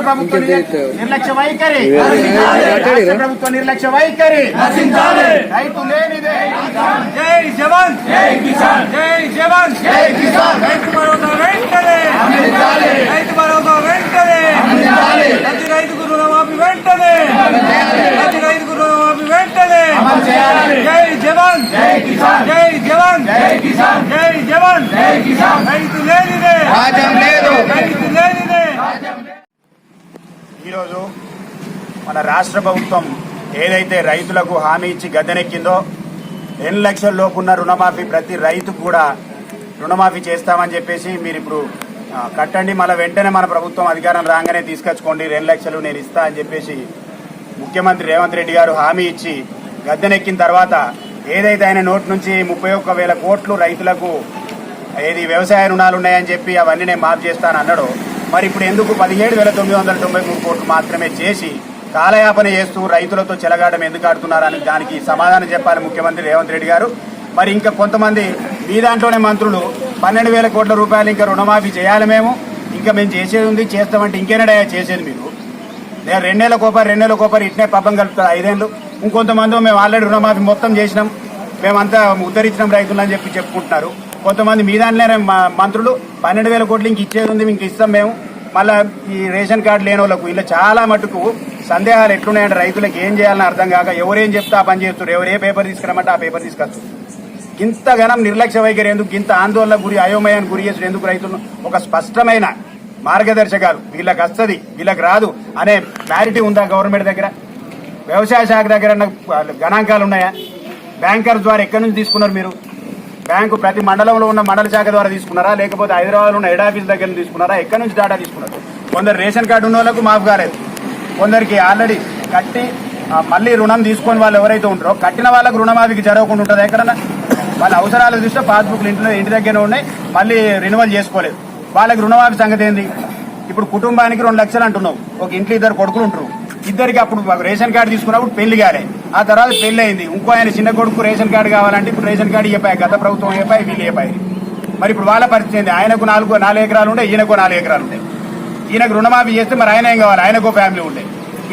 ప్రభుత్వ ఇంకెంత నిర్లక్ష్య వైఖరి? రాష్ట్ర ప్రభుత్వ నిర్లక్ష్య వైఖరి. రైతు లేనిదే జై జవాన్. జై కిసాన్. జై జవాన్. జై కిసాన్. రైతు భరోసా వెంటనే. రైతు భరోసా వెంటనే. ప్రతి రైతుకు రుణమాఫీ వెంటనే. ప్రతి రైతుకు రుణమాఫీ వెంటనే. జై జవాన్. జై కిసాన్. జై జవాన్. జై కిసాన్. జై జవాన్. జై కిసాన్. రైతు లేనిదే. రాజ్యం లేదు. రైతు ఈరోజు మన రాష్ట్ర ప్రభుత్వం ఏదైతే రైతులకు హామీ ఇచ్చి గద్దెనెక్కిందో రెండు లక్షల లోపున్న రుణమాఫీ ప్రతి రైతుకు కూడా రుణమాఫీ చేస్తామని చెప్పేసి మీరు ఇప్పుడు కట్టండి. మళ్ళీ వెంటనే మన ప్రభుత్వం అధికారం రాగానే తీసుకొచ్చుకోండి. రెండు లక్షలు నేను ఇస్తా అని చెప్పేసి ముఖ్యమంత్రి రేవంత్ రెడ్డి గారు హామీ ఇచ్చి గద్దెనెక్కిన తర్వాత ఏదైతే ఆయన నోటి నుంచి ముప్పై ఒక్క వేల కోట్లు రైతులకు ఏది వ్యవసాయ రుణాలు ఉన్నాయని చెప్పి అవన్నీ నేను మాఫ్ చేస్తాను అన్నాడు మరి ఇప్పుడు ఎందుకు పదిహేడు వేల తొమ్మిది వందల తొంభై మూడు కోట్లు మాత్రమే చేసి కాలయాపన చేస్తూ రైతులతో చెలగాటం ఎందుకు ఆడుతున్నారని దానికి సమాధానం చెప్పాలి ముఖ్యమంత్రి రేవంత్ రెడ్డి గారు. మరి ఇంకా కొంతమంది మీ దాంట్లోనే మంత్రులు పన్నెండు వేల కోట్ల రూపాయలు ఇంకా రుణమాఫీ చేయాలి మేము. ఇంకా మేము చేసేది ఉంది చేస్తామంటే ఇంకేనాడయా చేసేది మీరు? నేను రెండేళ్ళ కోపర్ రెండేళ్ళ కోపారు ఇట్నే పబ్బం కలుపుతారు ఐదేళ్ళు. ఇంకొంతమంది మేము ఆల్రెడీ రుణమాఫీ మొత్తం చేసినాం. మేమంతా ఉద్ధరించినాం రైతులు అని చెప్పి చెప్పుకుంటున్నారు. కొంతమంది మీ దాంట్లోనే మంత్రులు పన్నెండు వేల కోట్లు ఇంక ఇచ్చేది ఉంది ఇంక ఇస్తాం మేము. మళ్ళా ఈ రేషన్ కార్డు లేని వాళ్ళకు ఇలా చాలా మటుకు సందేహాలు ఎట్లున్నాయంటే రైతులకు ఏం చేయాలని అర్థం కాక ఎవరేం చెప్తే ఆ పని చేస్తారు ఎవరు ఏ పేపర్ తీసుకురమ్మంటే ఆ పేపర్ తీసుకొస్తారు. ఇంతగానం నిర్లక్ష్య వైఖరి ఎందుకు ఇంత ఆందోళన గురి అయోమయానికి గురి చేసిన ఎందుకు రైతులను ఒక స్పష్టమైన మార్గదర్శకాలు. వీళ్ళకి వస్తుంది వీళ్ళకి రాదు అనే క్లారిటీ ఉందా గవర్నమెంట్ దగ్గర? వ్యవసాయ శాఖ దగ్గర గణాంకాలు ఉన్నాయా? బ్యాంకర్ ద్వారా ఎక్కడి నుంచి తీసుకున్నారు మీరు? బ్యాంకు ప్రతి మండలంలో ఉన్న మండల శాఖ ద్వారా తీసుకున్నారా? లేకపోతే హైదరాబాద్ ఉన్న హెడ్ ఆఫీస్ దగ్గర తీసుకున్నారా? ఎక్కడి నుంచి డేటా తీసుకున్నారు? కొందరు రేషన్ కార్డు ఉన్న వాళ్ళకు మాఫ్ కాలేదు. కొందరికి ఆల్రెడీ కట్టి మళ్ళీ రుణం తీసుకొని వాళ్ళు ఎవరైతే ఉంటారో కట్టిన వాళ్ళకు రుణమాఫీకి జరగకుండా ఉంటుంది? ఎక్కడన్నా? వాళ్ళ అవసరాలు దృష్ట్యా పాస్బుక్లు ఇంట్లో ఇంటి దగ్గర ఉన్నాయి మళ్ళీ రెన్యువల్ చేసుకోలేదు. వాళ్ళకి రుణమాఫీ సంగతి ఏంది? ఇప్పుడు కుటుంబానికి రెండు లక్షలు అంటున్నావు. ఒక ఇంట్లో ఇద్దరు కొడుకులు ఉంటారు. ఇద్దరికి అప్పుడు రేషన్ కార్డు తీసుకున్నప్పుడు పెళ్ళి కాలే. ఆ తర్వాత పెళ్ళి అయింది ఇంకో ఆయన చిన్న కొడుకు రేషన్ కార్డు కావాలంటే ఇప్పుడు రేషన్ కార్డు చెప్పాయి గత ప్రభుత్వం చెప్పాయి వీళ్ళు చెప్పాయి మరి ఇప్పుడు వాళ్ళ పరిస్థితి ఏంది? ఆయనకు నాలుగు నాలుగు ఎకరాలు ఉంటాయి ఈయనకు నాలుగు ఎకరాలు ఉంటాయి ఈయనకు రుణమాఫీ చేస్తే మరి ఆయన ఏం కావాలి? ఆయనకు ఫ్యామిలీ ఉండే.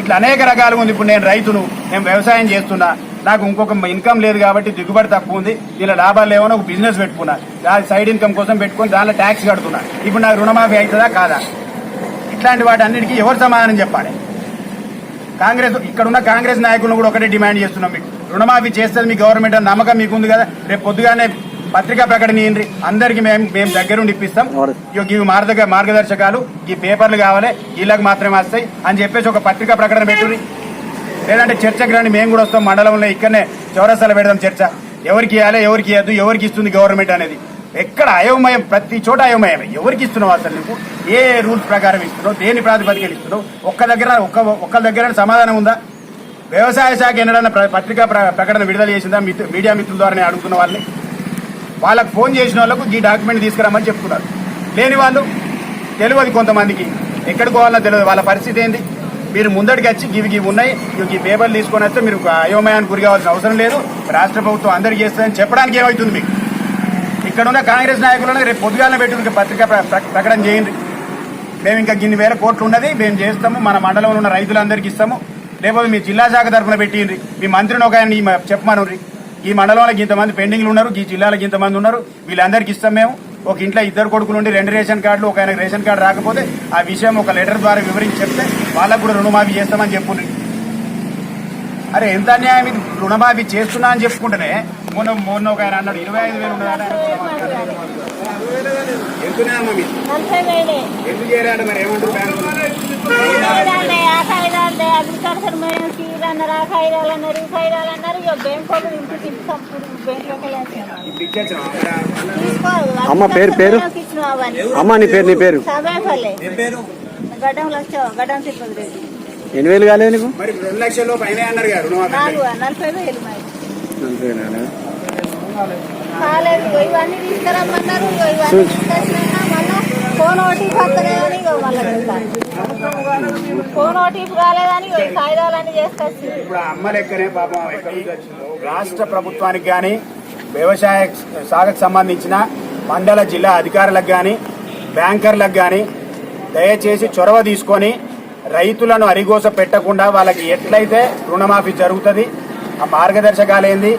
ఇట్లా అనేక రకాలుగా ఉంది. ఇప్పుడు నేను రైతును నేను వ్యవసాయం చేస్తున్నా. నాకు ఇంకొక ఇన్కమ్ లేదు కాబట్టి దిగుబడి తక్కువ ఉంది. దీనిలో లాభాలు లేవని ఒక బిజినెస్ పెట్టుకున్నా. దాని సైడ్ ఇన్కమ్ కోసం పెట్టుకుని దానిలో ట్యాక్స్ కడుతున్నా. ఇప్పుడు నాకు రుణమాఫీ అవుతుందా కాదా? ఇట్లాంటి వాటి అన్నిటికీ ఎవరు సమాధానం చెప్పాలి? కాంగ్రెస్ ఇక్కడ ఉన్న కాంగ్రెస్ నాయకులను కూడా ఒకటే డిమాండ్ చేస్తున్నాం మీకు. రుణమాఫీ చేస్తుంది మీ గవర్నమెంట్ అని నమ్మకం మీకు ఉంది కదా. రేపు పొద్దుగానే పత్రికా ప్రకటన ఇయ్యండి అందరికి మేము మేము దగ్గరుండి ఇప్పిస్తాం. ఇవి మార్గ మార్గదర్శకాలు. ఈ పేపర్లు కావాలి. వీళ్ళకి మాత్రమే వస్తాయి. అని చెప్పేసి ఒక పత్రికా ప్రకటన పెట్టుర్రి. లేదంటే చర్చకు రండి. మేము కూడా వస్తాం. మండలంలో ఇక్కడనే చౌరస్తాలో పెడదాం చర్చ. ఎవరికి ఇవ్వాలి ఎవరికి ఇవ్వద్దు ఎవరికి ఇస్తుంది గవర్నమెంట్ అనేది. ఎక్కడ అయోమయం ప్రతి చోట అయోమయం. ఎవరికి ఇస్తున్నావు అసలు నువ్వు? ఏ రూల్స్ ప్రకారం ఇస్తున్నావు? దేని ప్రాతిపదికలు ఇస్తున్నావు? ఒక్క దగ్గర ఒక్క ఒక్క దగ్గర సమాధానం ఉందా? వ్యవసాయ శాఖ ఎన్నడన్నా ప్ర- పత్రికా ప్ర- ప్రకటన విడుదల చేసిందా? మిత్- మీడియా మిత్రుల ద్వారానే అడుగుతున్న వాళ్ళని? వాళ్ళకు ఫోన్ చేసిన వాళ్ళకు ఈ డాక్యుమెంట్ తీసుకురామని చెప్తున్నారు. లేని వాళ్ళు తెలియదు కొంతమందికి. ఎక్కడికి పోవాలన్నా తెలియదు. వాళ్ళ పరిస్థితి ఏంటి మీరు ముందడికి వచ్చి గివి గివి ఉన్నాయి. ఇవి ఈ పేపర్లు తీసుకొని వస్తే మీరు అయోమయానికి గురి కావాల్సిన అవసరం లేదు. రాష్ట్ర ప్రభుత్వం అందరికీ చేస్తుందని చెప్పడానికి ఏమవుతుంది మీకు? ఇక్కడ ఉన్న కాంగ్రెస్ నాయకులను రేపు పొద్దుగాలను పెట్టి పత్రిక ప్ర- ప్రకటన చేయండి. మేము ఇంకా గిన్ని వేల కోట్లు ఉన్నది మేము చేస్తాము మన మండలంలో ఉన్న రైతులందరికీ ఇస్తాము. లేకపోతే మీ జిల్లా శాఖ తరఫున పెట్టిండ్రి. మీ మంత్రిని ఒక ఆయన ఈ చెప్పమనుర్రి ఈ మండలంలో ఇంతమంది పెండింగ్లు ఉన్నారు ఈ జిల్లాలకు ఇంతమంది ఉన్నారు వీళ్ళందరికీ ఇస్తాం మేము. ఒక ఇంట్లో ఇద్దరు కొడుకులు ఉండి రెండు రేషన్ కార్డులు ఒక ఆయన రేషన్ కార్డు రాకపోతే ఆ విషయం ఒక లెటర్ ద్వారా వివరించి చెప్తే వాళ్ళకు కూడా రుణమాఫీ చేస్తామని చెప్పుండ్రి. అరే ఎంత అన్యాయం ఇది? రుణమాఫీ చేస్తున్నా అని చెప్పుకుంటేనే మొన్న మొన్న ఒక ఆయన అన్నాడు ఇరవై ఐదు వేలు అమ్మ ఎందుకు చేరాడు మరి? ఏమంటారు అగ్రికల్చర్ మేడం ఆ అన్నారు ఈ అన్నారు ఇక ఇంటికి తీసుకోరు పేరు, పేరు? అమ్మ నీ పేరు నీ పేరు? గడ్డం లక్ష గడ్డం తిరుపతి రెడ్డి ఎన్ని వేలు కాలేదు నీకు? మరి రెండు లక్షల అన్నారు నలభై వేలు కాలేదా? కాలేదు ఇగో ఇవన్నీ తీసుకురమ్మన్నారు. ఇగో ఇవన్నీ తీసుకొచ్చినాక మళ్ళా ఫోన్ ఓటీపీ వస్తలేదని మళ్ళీ ఫోన్ ఓటీపీ రాలేదని చేసుకొచ్చి ఇప్పుడు ఆ అమ్మ లెక్కనే పాపం రాష్ట్ర ప్రభుత్వానికి కానీ వ్యవసాయ శాఖకు సంబంధించిన మండల జిల్లా అధికారులకు కానీ బ్యాంకర్లకు కానీ దయచేసి చొరవ తీసుకొని రైతులను అరిగోస పెట్టకుండా వాళ్ళకి ఎట్లయితే రుణమాఫీ జరుగుతుంది ఆ మార్గదర్శకాలు ఏంది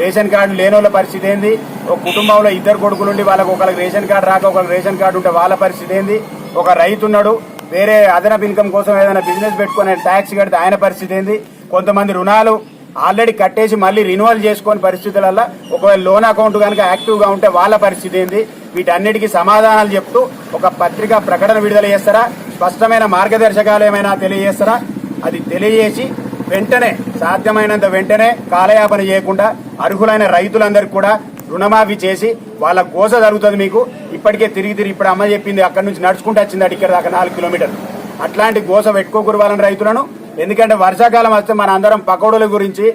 రేషన్ కార్డు లేని వాళ్ళ పరిస్థితి ఏంది? ఒక కుటుంబంలో ఇద్దరు కొడుకులుండి వాళ్ళకి ఒకరికి రేషన్ కార్డు రాక ఒకరికి రేషన్ కార్డు ఉంటే వాళ్ళ పరిస్థితి ఏంది? ఒక రైతున్నాడు వేరే అదనపు ఇన్కమ్ కోసం ఏదైనా బిజినెస్ పెట్టుకుని ట్యాక్స్ కడితే ఆయన పరిస్థితి ఏంది? కొంతమంది రుణాలు ఆల్రెడీ కట్టేసి మళ్ళీ రినువల్ చేసుకునే పరిస్థితులలో ఒకవేళ లోన్ అకౌంట్ కనుక యాక్టివ్గా ఉంటే వాళ్ళ పరిస్థితి ఏంది? వీటన్నిటికీ సమాధానాలు చెప్తూ ఒక పత్రికా ప్రకటన విడుదల చేస్తారా? స్పష్టమైన మార్గదర్శకాలు ఏమైనా తెలియజేస్తారా? అది తెలియజేసి వెంటనే సాధ్యమైనంత వెంటనే కాలయాపన చేయకుండా అర్హులైన రైతులందరికీ కూడా రుణమాఫీ చేసి వాళ్ళ గోస జరుగుతుంది మీకు. ఇప్పటికే తిరిగి తిరిగి ఇప్పుడు అమ్మ చెప్పింది అక్కడి నుంచి నడుచుకుంటూ వచ్చింది అటు ఇక్కడ దాకా నాలుగు కిలోమీటర్లు. అట్లాంటి గోస పెట్టుకోకూరు వాళ్ళని రైతులను. ఎందుకంటే వర్షాకాలం వస్తే మన అందరం పకోడుల గురించి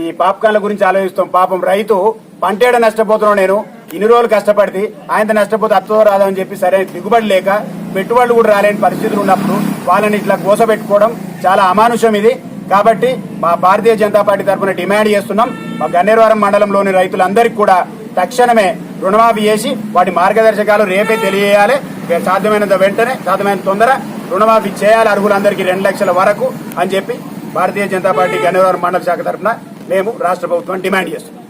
ఈ పాపకాన్ల గురించి ఆలోచిస్తాం. పాపం రైతు పంటేడ నష్టపోతున్నావు నేను. ఇన్ని రోజులు కష్టపడితే ఆయన నష్టపోతే అత్తో రాదని చెప్పి సరైన దిగుబడి లేక పెట్టుబడులు కూడా రాలేని పరిస్థితులు ఉన్నప్పుడు వాళ్ళని ఇట్లా గోస పెట్టుకోవడం చాలా అమానుషం ఇది. కాబట్టి మా భారతీయ జనతా పార్టీ తరఫున డిమాండ్ చేస్తున్నాం. మా గన్నేరవరం మండలంలోని రైతులందరికీ కూడా తక్షణమే రుణమాఫీ చేసి వాటి మార్గదర్శకాలు రేపే తెలియజేయాలి. సాధ్యమైనంత వెంటనే సాధ్యమైన తొందర రుణమాఫీ చేయాలి అర్హులందరికీ రెండు లక్షల వరకు అని చెప్పి భారతీయ జనతా పార్టీ గన్నేరవరం మండల శాఖ తరఫున మేము రాష్ట్ర ప్రభుత్వం డిమాండ్ చేస్తున్నాం.